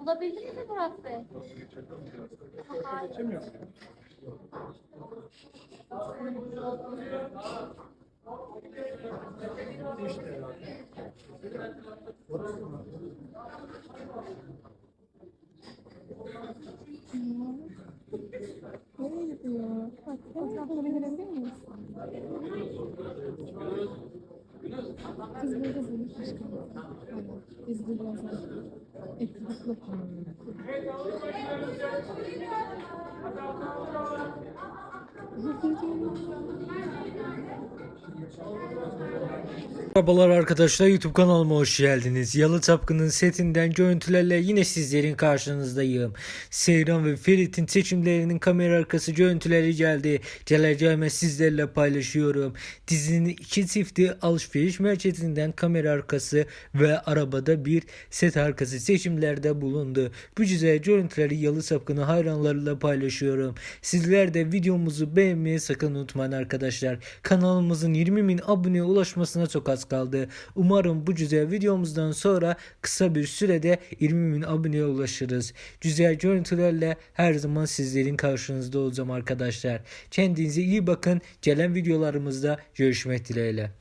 Olabilir mi Murat Bey? Nereye gidiyor? Bak, etrafına girebilir miyiz? Kız zırhmış kanka. Hani biz de biraz etraflı Merhabalar arkadaşlar YouTube kanalıma hoş geldiniz. Yalı Çapkın'ın setinden görüntülerle yine sizlerin karşınızdayım. Seyran ve Ferit'in seçimlerinin kamera arkası görüntüleri geldi. Gelmez sizlerle paylaşıyorum. Dizinin iki çifti alışveriş merkezinden kamera arkası ve arabada bir set arkası seçimlerde bulundu. Bu güzel görüntüleri Yalı Çapkın'ı hayranlarıyla paylaşıyorum. Sizler de videomuzu beğenmeyi sakın unutmayın arkadaşlar. Kanalımızın 20 bin aboneye ulaşmasına çok az kaldı. Umarım bu güzel videomuzdan sonra kısa bir sürede 20 bin aboneye ulaşırız. Güzel görüntülerle her zaman sizlerin karşınızda olacağım arkadaşlar. Kendinize iyi bakın. Gelen videolarımızda görüşmek dileğiyle.